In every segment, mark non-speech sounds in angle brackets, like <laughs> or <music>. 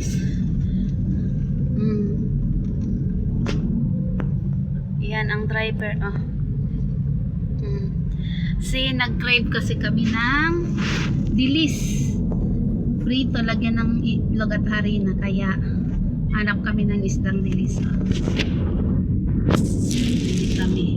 guys. Mm. Yan ang driver. Oh. Mm. Si nag-crave kasi kami ng dilis. Prito, lagyan ng itlog at harina. Kaya hanap kami ng isdang dilis. Oh. Bili kami.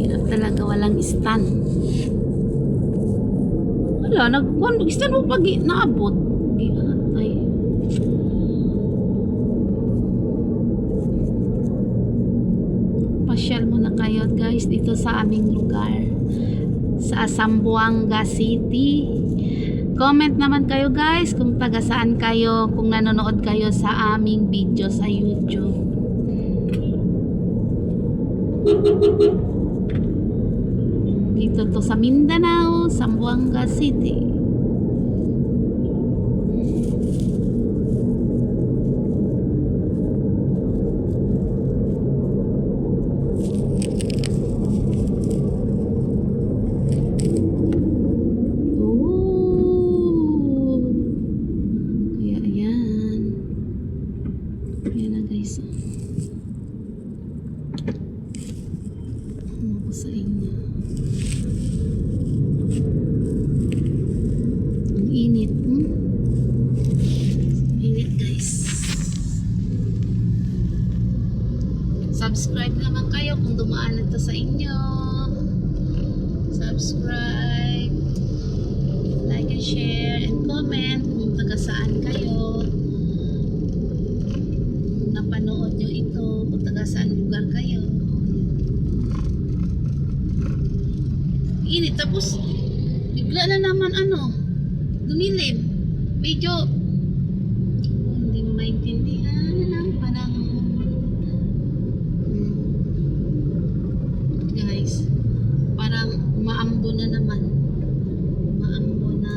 Hirap talaga walang stand. Wala, nag stand mo pag naabot. Di ay. Pasyal muna kayo guys dito sa aming lugar. Sa Sambuanga City. Comment naman kayo guys kung taga saan kayo, kung nanonood kayo sa aming video sa YouTube. Dito to sa Mindanao, Zamboanga City. Ayan na guys. Taga saan kayo. Kung napanood nyo ito, kung taga saan lugar kayo. Init tapos bigla na naman ano, dumilim. Medyo hindi mo maintindihan ang panahon. Hmm. Guys, parang umaambo na naman. Umaambo na.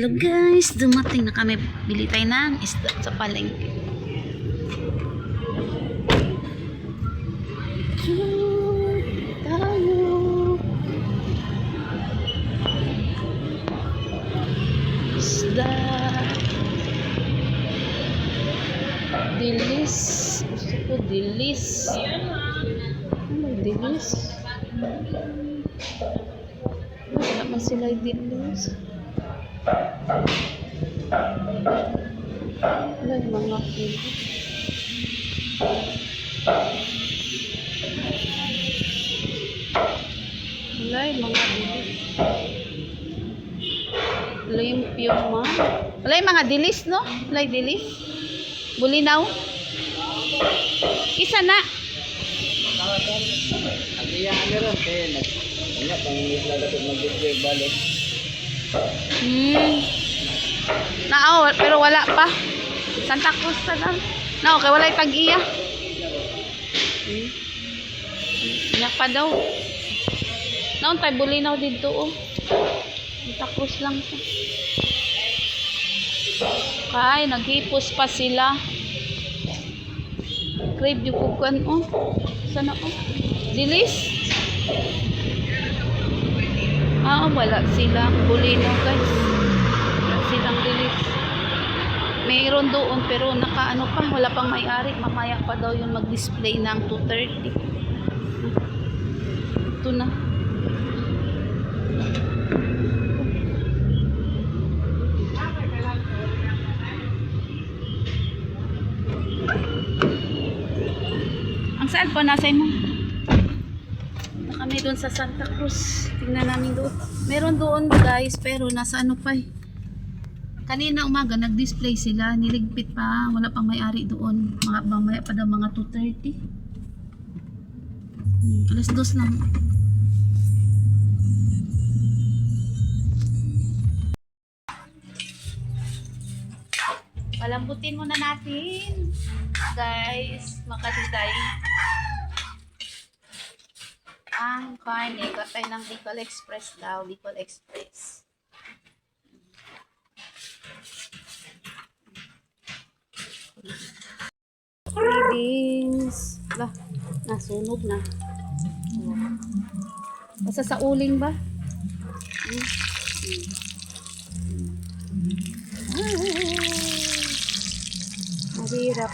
Hello guys, dumating na kami. Bili tayo ng isda sa palengke. Tayo. Isda. Dilis. Gusto ko dilis. Ano dilis? Wala man sila dilis. Wala yung mga dilis. Wala yung mga dilis. Limpyo man. Wala yung mga dilis, no? Wala yung dilis. Bulinaw. Isa na. Ang iya ano ron kaya nag ano pang lalapit mag-video balik. Hmm. Naaw, pero wala pa. Santa Cruz na lang. Na, okay, wala tag-iya. Hmm. Nya pa daw. Naon tayo bulinaw dito, oh. Santa Cruz lang siya. Kay, naghipos pa sila. Crave yung kukuan, oh. Sana, oh. Dilis. Ah, wala silang bulinaw, guys. Wala silang dilis. Mayroon doon, pero naka ano pa, wala pang may-ari. Mamaya pa daw yung mag-display ng 230. Ito na. Ang cellphone nasa mo. Doon sa Santa Cruz. Tingnan namin doon. Meron doon guys, pero nasa ano pa eh. Kanina umaga, nag-display sila. Niligpit pa. Wala pang may-ari doon. Mga, mamaya pa daw mga 2.30. Hmm, alas dos lang. Palambutin muna natin. Guys, makatitay. Ang karne, katay ng Bicol Express daw. Bicol Express. Readings. Lah, nasunog na. Basta sa uling ba? Mahirap.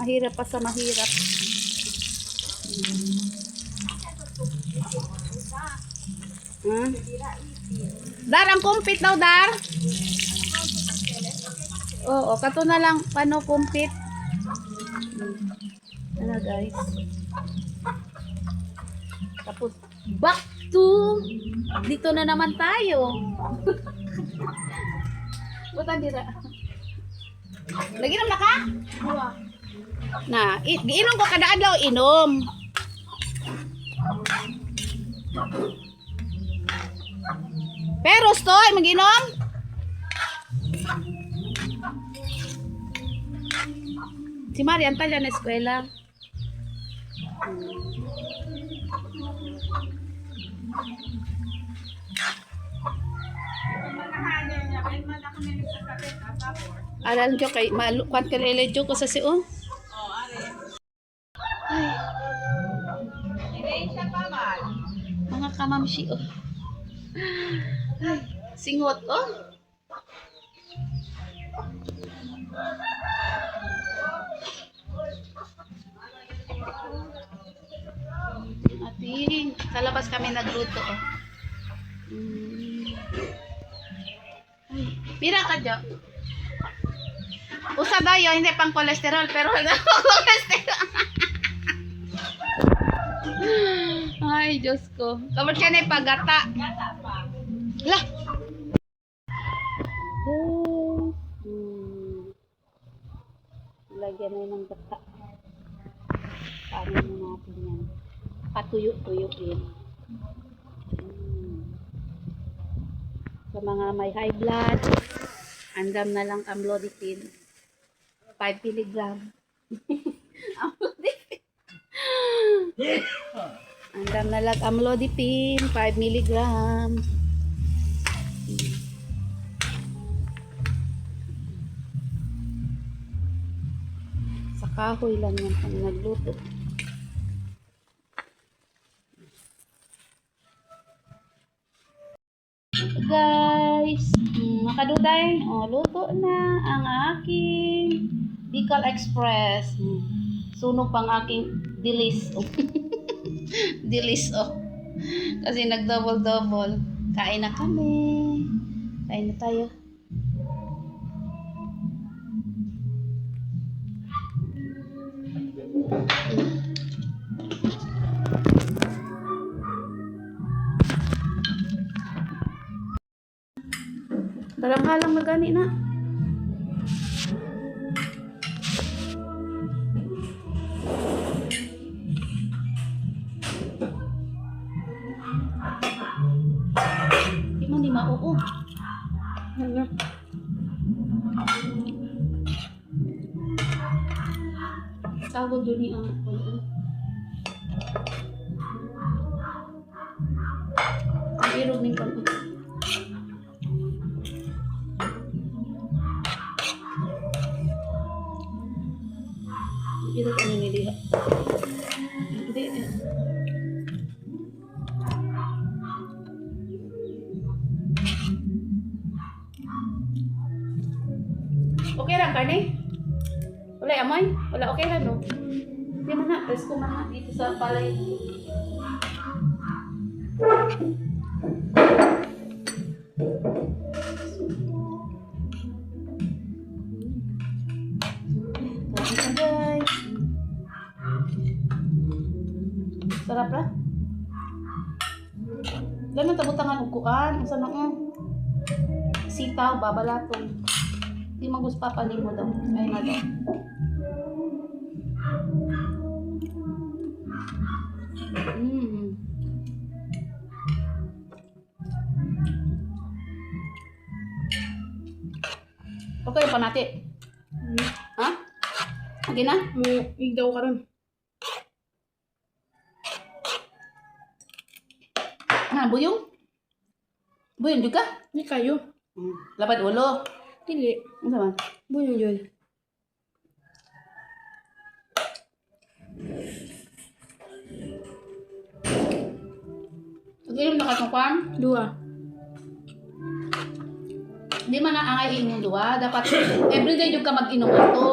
Mahirap pa sa mahirap. Hmm? Dar, ang kumpit daw, Dar. Oo, kato na lang, paano kumpit. Hmm. Ano, guys. Tapos, back to, dito na naman tayo. <laughs> Butan dira. Naginom na ka? Na, giinom ko kada adlaw inom. Pero stoy, maginom? Si Marian tala na eskwela. Aral nyo kay malu kwan ka lelejo ko sa siong. Ay. Mga kamamshi oh. Ay, singot oh. Ating, sa labas kami nagluto oh. Mm. Ay, pira ka Jo. Usa dayo, hindi pang kolesterol, pero wala <laughs> kolesterol. Ay, Diyos ko. Kamot siya na yung pagata. Lah! Hmm. Lagyan na yun ng gata. Paano mo natin yan? Patuyo-tuyuin. Hmm. Sa mga may high blood, andam na lang amlodipine. 5 milligram. <laughs> amlodipine. <laughs> andam na lang amlodipine, 5 milligram. Kahoy lang yan kung nagluto. guys. Makaduday. Oh, luto na ang aking Bicol Express. Sunog pang aking dilis. Oh. <laughs> dilis oh. Kasi nag-double-double. Kain na kami. Kain na tayo. Dalang-halang magani na. Di man di mauo. Ano? Tawag yun ni ang. Ang irog ng pag Irog ano ni diha. Hindi. eh. Okay lang ka kani? Wala amoy? Wala okay lang no? Hindi man na, press ko man na dito sa palay. Sarap ra? Laman tabutangan og kuan, usa na oh. Si sitaw, babalatong. Di maguspa pa mo daw. Ay na daw. Okay pa natin. Ha? Okay na? Mo igdaw ka ron. Ah, buyong? Buyong juga? Di kayo. Hmm. Lapad ulo. Dili. Ano man? Bunyo jud. Pag-inom na kwan, Dua. Di man na angay inyong duwa. Dapat everyday yung ka mag-inom ato.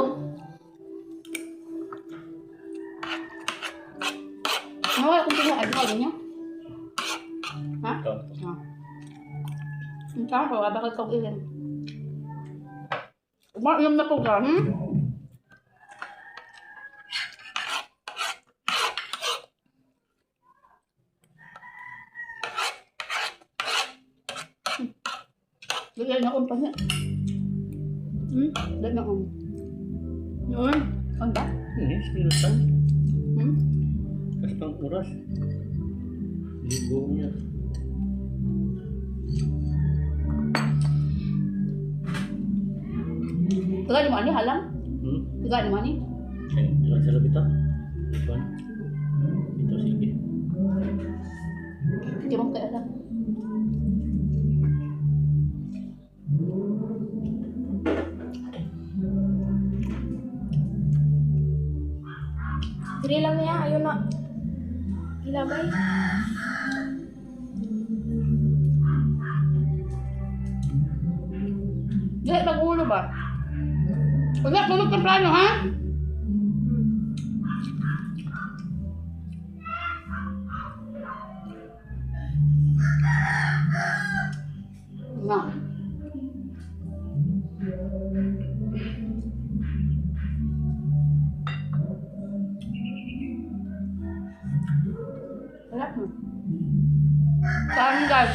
Nawala kung sino adlaw din niya. Ha? Ikaw. Ha? Ang tao, bakit kong ilin? Umayom na ko ka, hmm? Bigyan na akong pangit. Hmm? Dahil na akong. Noon. Ano ba? Ini minusan. Hmm? Kasi pang oras. Ligo niya. Tiga di mana halang? Hmm? Tiga di mana? Ay, Dilan sa labita. Iban. Ito sige. Hindi mo kaya alam. Dili lang niya. Ayun na. Ilabay. Dahil mag-ulo ba? Huwag tulog temprano, ha? Na. Saan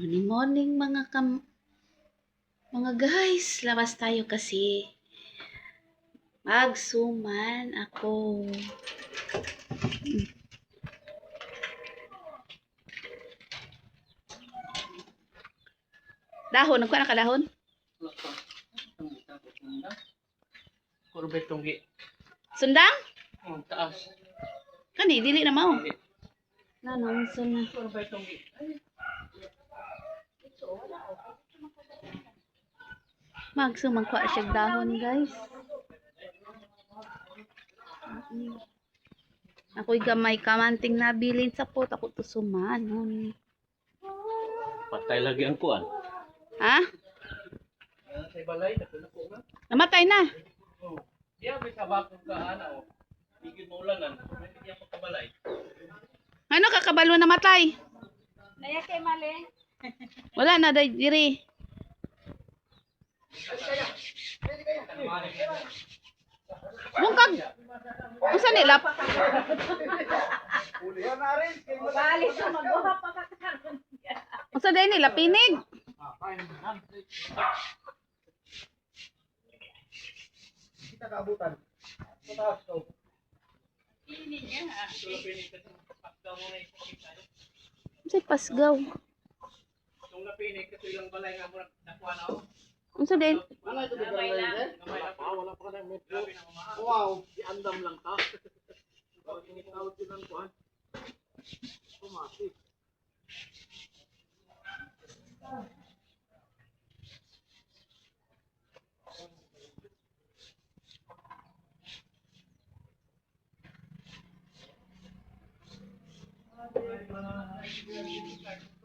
Morning morning mga kam mga guys, labas tayo kasi magsuman ako. Hmm. Dahon, nagkuha na ka dahon? Kurbet tunggi. Sundang? Ang taas. Kani, dili na mao. Na, nonson na. Kurbet tunggi. Magsumangkwa siya dahon, guys. Ako'y gamay kamanting nabilin sa pot. Ako to sumanon. Patay lagi ang kuan. Ha? Sa balay. Namatay na. Oh. Iya, may sabakong ka, ana, o. Higit mo ulanan. May hindi ako kabalay. Ano kakabalo namatay? Naya kay mali. Wala na, day, diri. Bungkag. Usa nila? Bali sa mag-uha pa ka karon. Usa day nila pinig. Kita kaabutan. Sa taas to. Usa pasgaw. Yung napinig, kasi ilang balay nga mo nakuha na ako. Unsa din? Wala ito bigla lang. Ah, wala pa ka na metro. Wow, di andam lang. Ikaw, tinitawag yun ang kuhan. Pumasik. card.